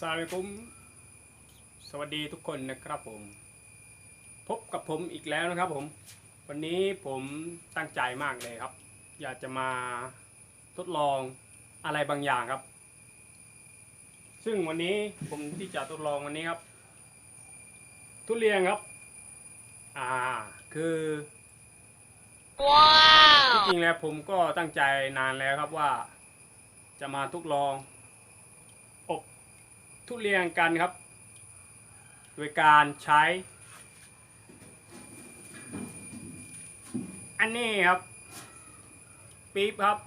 สวัสดีผมสวัสดีทุกคนนะครับผม พบกับผมอีกแล้วนะครับผม วันนี้ผมตั้งใจมากเลยครับ อยากจะมาทดลองอะไรบางอย่างครับ ซึ่งวันนี้ผมที่จะทดลองวันนี้ครับ ทุเรียนครับ อ่าคือที่จริงแล้วผมก็ตั้งใจนานแล้วครับว่า จะมาทดลองอบ ทุเรียนกันครับ โดยการใช้ อันนี้ครับปี๊บครับ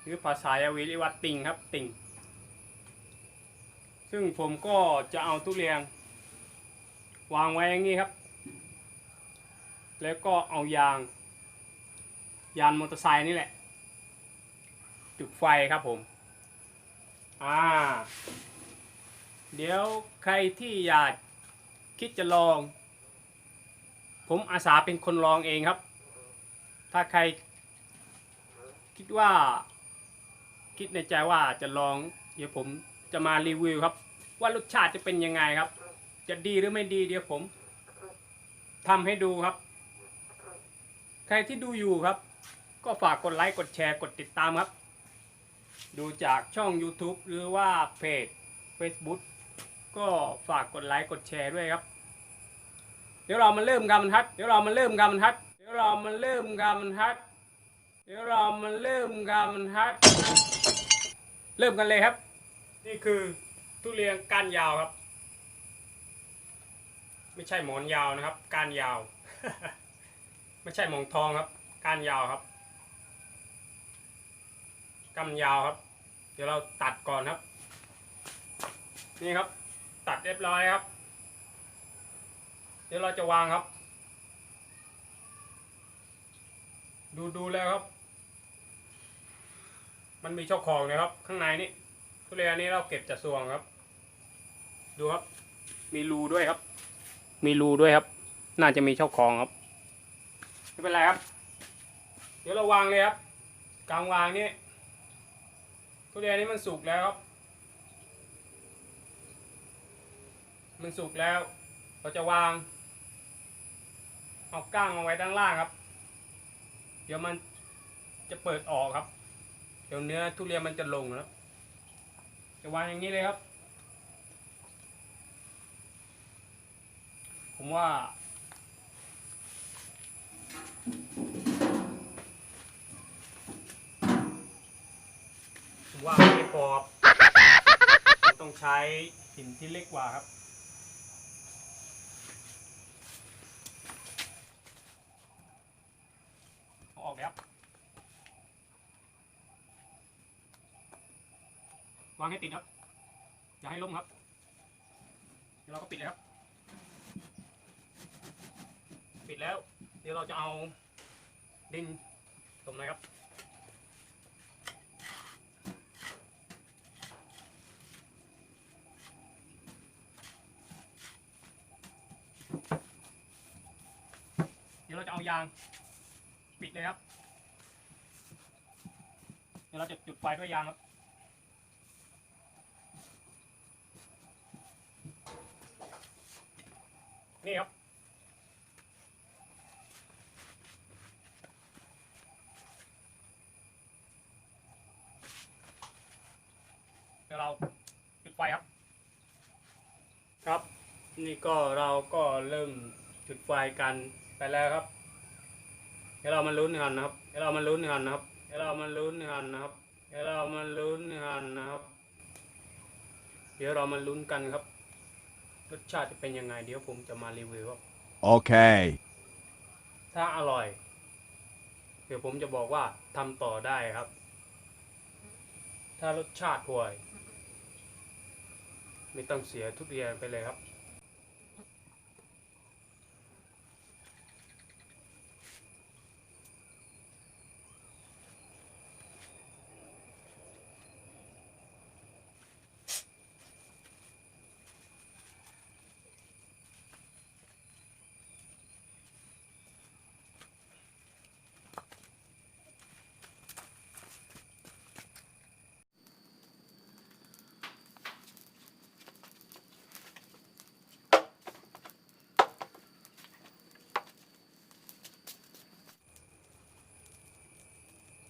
หรือภาษายาวีเรียกว่าติ่งครับติ่ง ซึ่งผมก็จะเอาทุเรียนวางไว้อย่างนี้ครับ แล้วก็เอายาง ยานมอเตอร์ไซค์นี่แหละ จุดไฟครับผม อ่า เดี๋ยวใครที่อยากคิดจะลอง ผมอาสาเป็นคนลองเองครับ ถ้าใครคิดว่าคิดในใจว่าจะลอง เดี๋ยวผมจะมารีวิวครับ ว่ารสชาติจะเป็นยังไงครับ จะดีหรือไม่ดีเดี๋ยวผมทำให้ดูครับ ใครที่ดูอยู่ครับ ก็ฝากกดไลค์กดแชร์กดติดตามครับ ดูจากช่อง YouTube หรือว่าเพจ Facebook ก็ฝากกดไลค์กดแชร์ด้วยครับ เดี๋ยวเรามาเริ่มการบรรทัด เดี๋ยวเรามาเริ่มการบรรทัด เดี๋ยวเรามาเริ่มการบรรทัด เดี๋ยวเรามาเริ่มการบรรทัด เริ่มกันเลยครับ นี่คือทุเรียนก้านยาวครับ ไม่ใช่หมอนยาวนะครับก้านยาว ไม่ใช่หมองทองครับก้านยาวครับก้ายาวครับ เดี๋ยวเราตัดก่อนครับ นี่ครับ ตัดเรียบร้อยครับ เดี๋ยวเราจะวางครับ ดูดูแล้วครับ มันมีช่องของนะครับ ข้างในนี่ทุเรียนนี้เราเก็บจากสวงครับ ดูครับ มีรูด้วยครับ มีรูด้วยครับ น่าจะมีช่องของครับไม่เป็นไรครับ เดี๋ยวเราวางเลยครับกลางวางนี่ทุเรียนนี้มันสุกแล้วครับ มันสุกแล้ว เราจะวาง เอาก้างมาไว้ด้านล่างครับ เดี๋ยวมันจะเปิดออกครับ เดี๋ยวเนื้อทุเรียนมันจะลงแล้ว จะวางอย่างนี้เลยครับ ผมว่า ผมว่าไม่พอครับต้องใช้หินที่เล็กกว่าครับ เอาออกแล้ว วางให้ติดครับ อย่าให้ล้มครับ เดี๋ยวเราก็ปิดเลยครับ ปิดแล้ว เดี๋ยวเราจะเอาดินตรงไหนครับเดี๋ยวเราจะเอายาง ปิดเลยครับ เดี๋ยวเราจะจุดไฟด้วยยางครับ นี่ครับ เดี๋ยวเราจุดไฟครับ ครับ นี่ก็เราก็เริ่มจุดไฟกันไปแล้วครับเดี๋ยวเรามาลุ้นกันนะครับเดี๋ยวเรามาลุ้นกันนะครับเดี๋ยวเรามาลุ้นกันนะครับเดี๋ยวเรามาลุ้นกันนะครับ เดี๋ยวเรามาลุ้นกันครับ รสชาติจะเป็นยังไงเดี๋ยวผมจะมารีวิวครับ Okay. ถ้าอร่อย เดี๋ยวผมจะบอกว่าทำต่อได้ครับ ถ้ารสชาติห่วย ไม่ต้องเสียทุกเรียนไปเลยครับ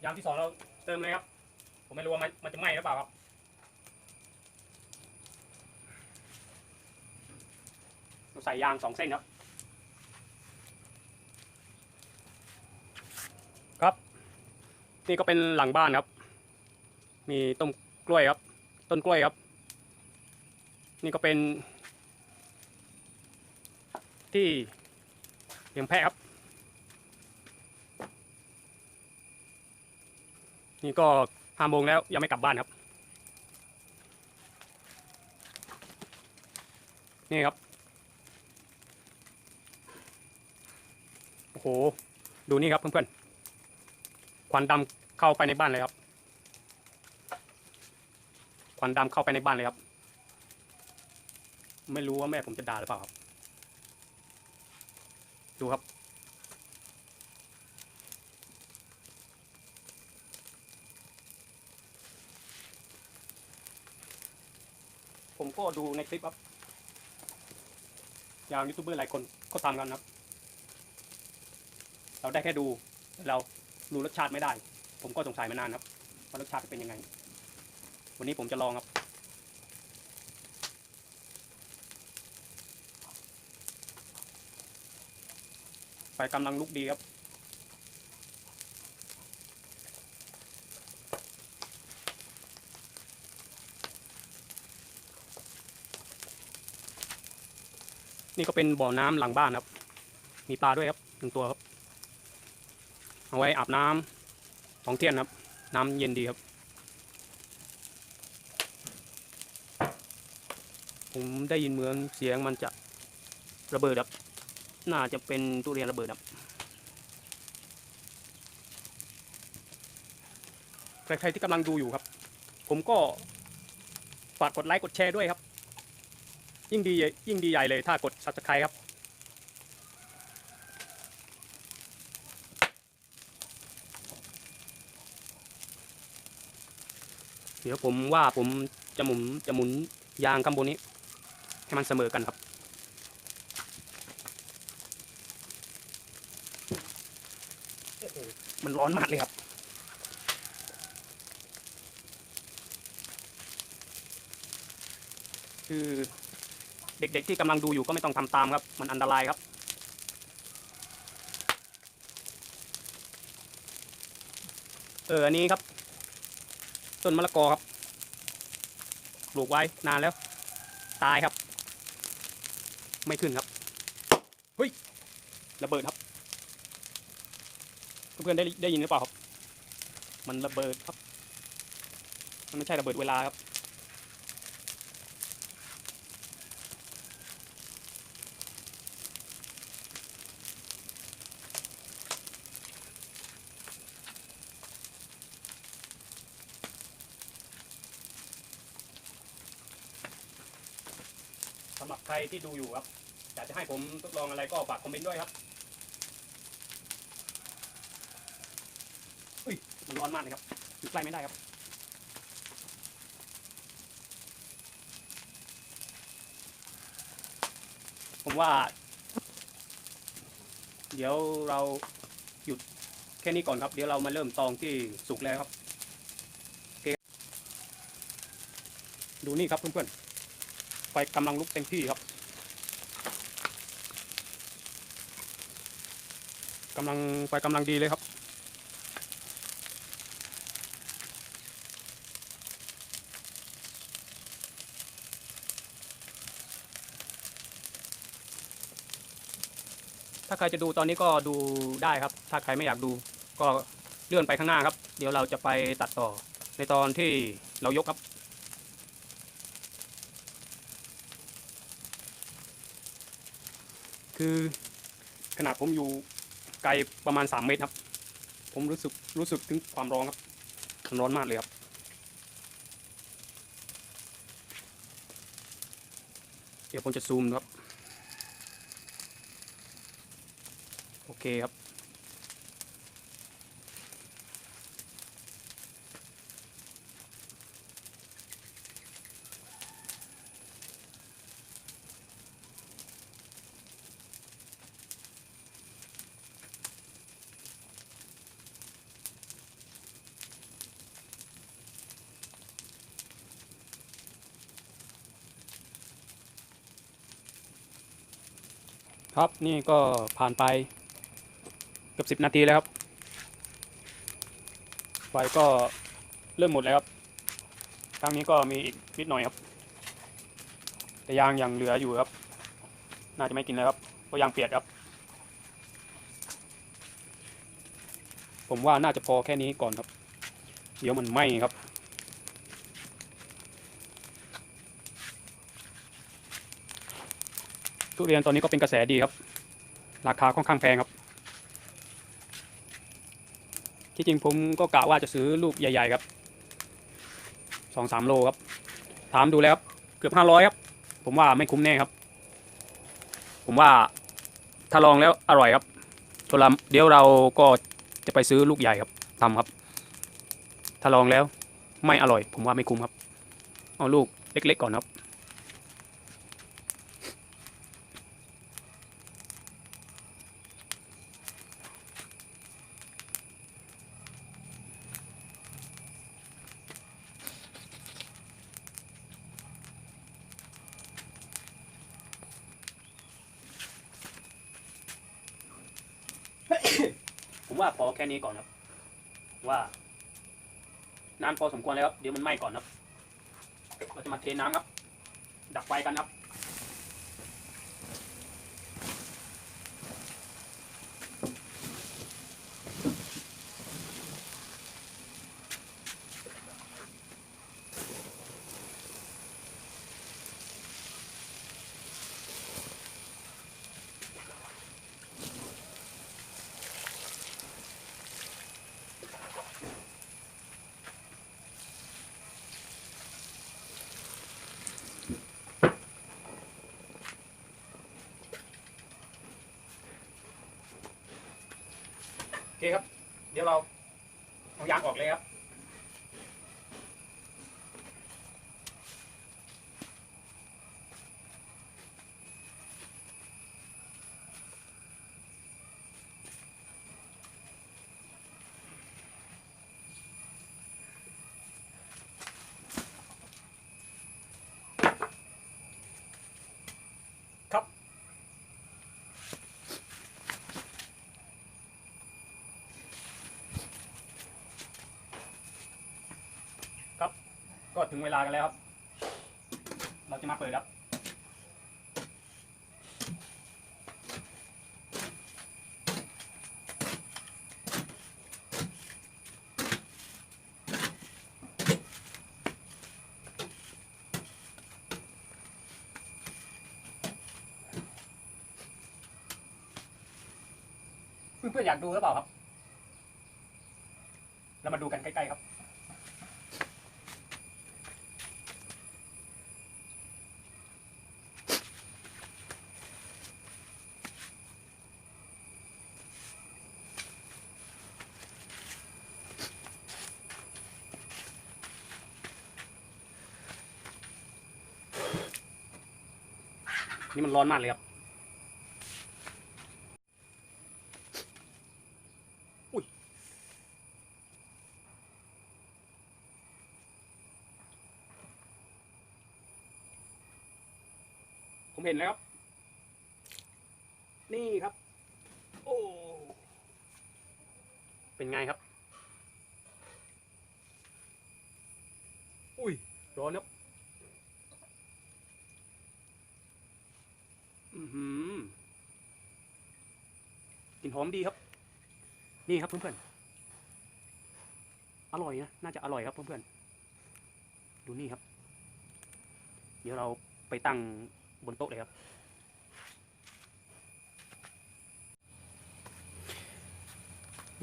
ยางที่สองเราเติมเลยครับ ผมไม่รู้ว่ามันมันจะไหม้หรือเปล่าครับ เราใส่ยางสองเส้นครับ ครับ นี่ก็เป็นหลังบ้านครับ มีต้นกล้วยครับ ต้นกล้วยครับ นี่ก็เป็น ที่เลี้ยงแพะครับ นี่ก็ห้าโมงแล้วยังไม่กลับบ้านครับ นี่ครับ โอ้โห ดูนี่ครับเพื่อนๆ ควันดำเข้าไปในบ้านเลยครับ ควันดำเข้าไปในบ้านเลยครับ ไม่รู้ว่าแม่ผมจะด่าหรือเปล่าครับ ดูครับ ผมก็ดูในคลิปครับอย่างยูทูบเบอร์หลายคนก็ทำกันครับ เราได้แค่ดู เรารู้รสชาติไม่ได้ ผมก็สงสัยมานานครับว่ารสชาติเป็นยังไง วันนี้ผมจะลองครับ ไฟกำลังลุกดีครับ นี่ก็เป็นบ่อน้ำหลังบ้านครับ มีปลาด้วยครับหนึ่งตัวครับ เอาไว้อาบน้ำของเที่ยนครับ น้ำเย็นดีครับ ผมได้ยินเหมือนเสียงมันจะระเบิดครับ น่าจะเป็นทุเรียนระเบิดครับใครๆที่กำลังดูอยู่ครับ ผมก็ฝากกดไลค์กดแชร์ด้วยครับ ยิ่งดียิ่งดีใหญ่เลยถ้ากด subscribe ครับเดี๋ยวผมว่าผมจะหมุนจะหมุนยางข้างบนนี้ ให้มันเสมอกันครับมันร้อนมากเลยครับ คือ เด็กๆที่กำลังดูอยู่ก็ไม่ต้องทำตามครับ มันอันตรายครับ เอออันนี้ครับ ต้นมะละกอครับปลูกไว้นานแล้ว ตายครับ ไม่ขึ้นครับเฮ้ยระเบิดครับเพื่อนๆได้ได้ยินหรือเปล่าครับ มันระเบิดครับ มันไม่ใช่ระเบิดเวลาครับ สำหรับใคร ที่ดูอยู่ครับอยากจะให้ผมทดลองอะไรก็ฝากคอมเมนต์ด้วยครับอุ้ยมันร้อนมากเลยครับอยู่ใกล้ไม่ได้ครับผมว่า เดี๋ยวเราหยุดแค่นี้ก่อนครับ เดี๋ยวเรามาเริ่มตองที่สุกแล้วครับดูนี่ครับเพื่อนๆไฟกำลังลุกเต็มที่ครับ กำลังไฟกำลังดีเลยครับ ถ้าใครจะดูตอนนี้ก็ดูได้ครับ ถ้าใครไม่อยากดู ก็เลื่อนไปข้างหน้าครับ เดี๋ยวเราจะไปตัดต่อในตอนที่เรายกครับคือขนาดผมอยู่ ไกลประมาณ 3 เมตรครับ ผมรู้สึกรู้สึกถึงความร้อนครับร้อนมากเลยครับเดี๋ยวผมจะซูมครับ โอเคครับ ครับนี่ก็ผ่านไปเกือบสิบนาทีแล้วครับไฟก็เริ่มหมดแล้วครับครั้งนี้ก็มีอีกนิดหน่อยครับ แต่ยางยังเหลืออยู่ครับ น่าจะไม่กินแล้วครับเพราะยางเปียกครับ ผมว่าน่าจะพอแค่นี้ก่อนครับ เดี๋ยวมันไหม้ครับ ทุเรียนตอนนี้ก็เป็นกระแสดีครับ ราคาค่อนข้างแพงครับ ที่จริงผมก็กะว่าจะซื้อลูกใหญ่ ๆ ครับสองสามโลครับ ถามดูแล้วครับ เกือบห้าร้อยครับ ผมว่าไม่คุ้มแน่ครับ ผมว่าถ้าลองแล้วอร่อยครับตัวลำเดี๋ยวเราก็จะไปซื้อลูกใหญ่ครับทำครับ ถ้าลองแล้วไม่อร่อย ผมว่าไม่คุ้มครับ เอาลูกเล็กๆก่อนครับ ผมว่าพอแค่นี้ก่อนครับ ว่าน้ำพอสมควรแล้วครับเดี๋ยวมันไหม้ก่อนครับเราจะมาเทน้ำครับ ดับไฟกันครับ เคครับ เดี๋ยวเราเอายางออกเลยครับครับ ก็ถึงเวลากันแล้วครับ เราจะมาเปิดครับ เพื่อนๆอยากดูหรือเปล่าครับ เรามาดูกันใกล้ๆครับ นี่มันร้อนมากเลยครับอุ้ยผมเห็นแล้วครับนี่ครับ โอ้ เป็นไงครับ อุ้ย ร้อนครับ อือหือ กลิ่นหอมดีครับ นี่ครับเพื่อนๆ อร่อยนะ น่าจะอร่อยครับเพื่อนๆ ดูนี่ครับ เดี๋ยวเราไปตั้งบนโต๊ะเลยครับ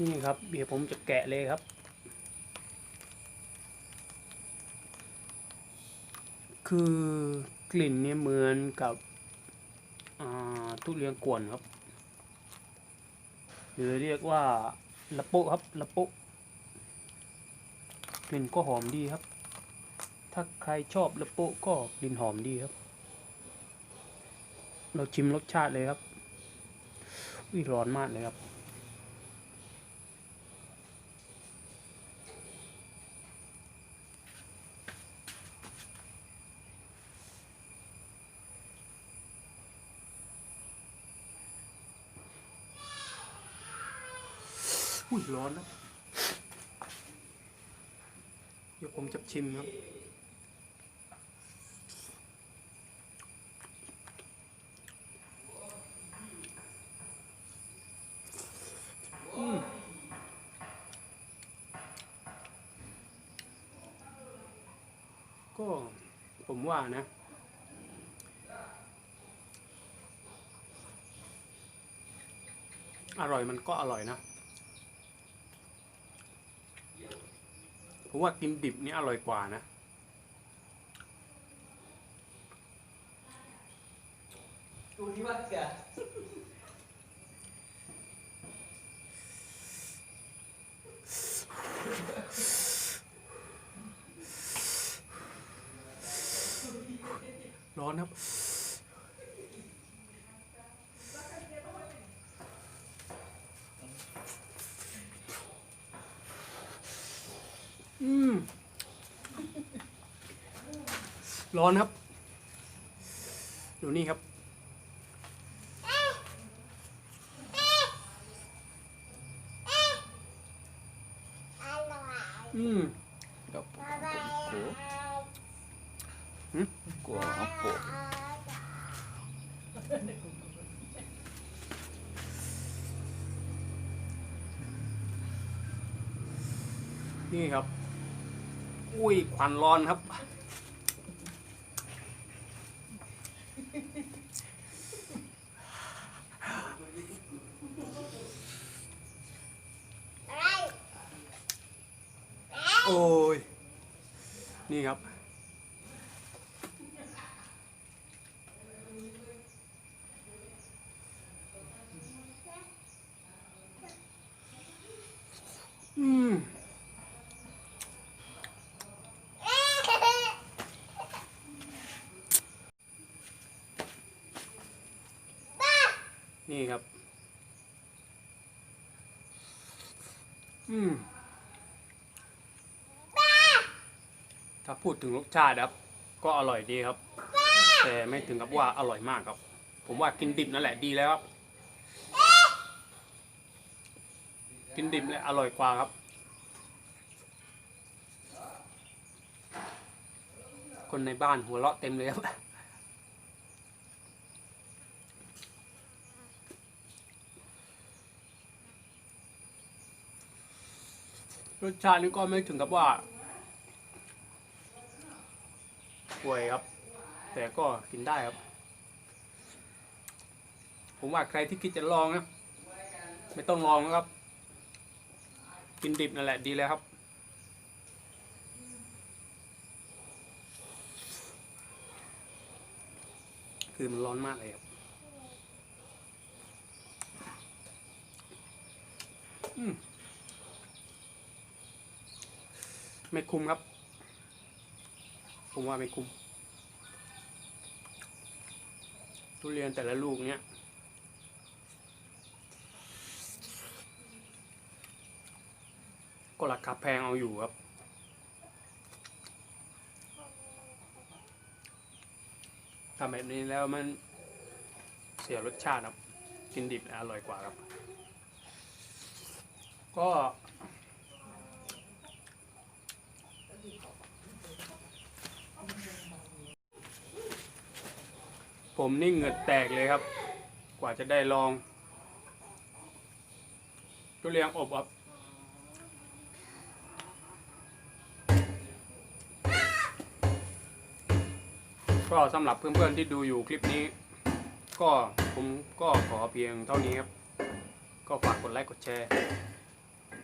นี่ครับ เดี๋ยวผมจะแกะเลยครับคือกลิ่นเนี่ยเหมือนกับ ทุเรียนกวนครับหรือเรียกว่าละโปครับละโปะกลิ่นก็หอมดีครับ ถ้าใครชอบละโปก็กลิ่นหอมดีครับ เราชิมรสชาติเลยครับอุ้ยร้อนมากเลยครับ อุ้ยร้อนนะเดี๋ยวผมจะชิมครับก็ผมว่านะ อร่อยมันก็อร่อยนะ ผมว่ากินดิบนี่อร่อยกว่านะ ดูที่ว่าเสียร้อนครับ ร้อนครับ ดูนี่ครับ อืม Đọc của Ừ? của Apple นี่ครับ อุ้ยควันร้อนครับ โอ้ย นี่ครับ นี่ครับ อืมถ้าพูดถึงรสชาติครับ ก็อร่อยดีครับ แต่ไม่ถึงกับว่าอร่อยมากครับ ผมว่ากินดิบนั่นแหละดีแล้วครับ กินดิบเลยอร่อยกว่าครับ คนในบ้านหัวเราะเต็มเลยครับ รสชาตินี่ก็ไม่ถึงกับว่าป่วยครับ แต่ก็กินได้ครับ ผมว่าใครที่คิดจะลองนะ ไม่ต้องลองนะครับ กินดิบนั่นแหละดีแล้วครับคือมันร้อนมากเลยครับอืม ไม่คุ้มครับ ผมว่าไม่คุ้ม ทุเรียนแต่ละลูกเนี้ยก็ราคาแพงเอาอยู่ครับ ทำแบบนี้แล้วมันเสียรสชาติครับ กินดิบอร่อยกว่าครับ ก็ ผมนี่เหงือแตกเลยครับ กว่าจะได้ลอง ทุเรียนอบครับก็สำหรับเพื่อนๆที่ดูอยู่คลิปนี้ ก็ผมก็ขอเพียงเท่านี้ครับ ก็ฝากกดไลค์กดแชร์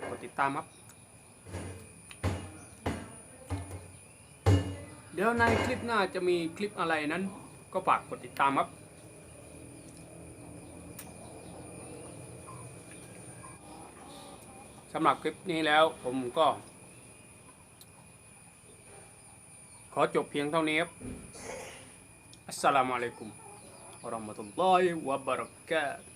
กดติดตามครับ เดี๋ยวในคลิปหน้าจะมีคลิปอะไรนั้น ก็ฝากกดติดตามครับสำหรับคลิปนี้แล้วผมก็ ขอจบเพียงเท่านี้ครับ อัสสลามุอะลัยกุมวะเราะมะตุลลอฮิวะบะเราะกาตุ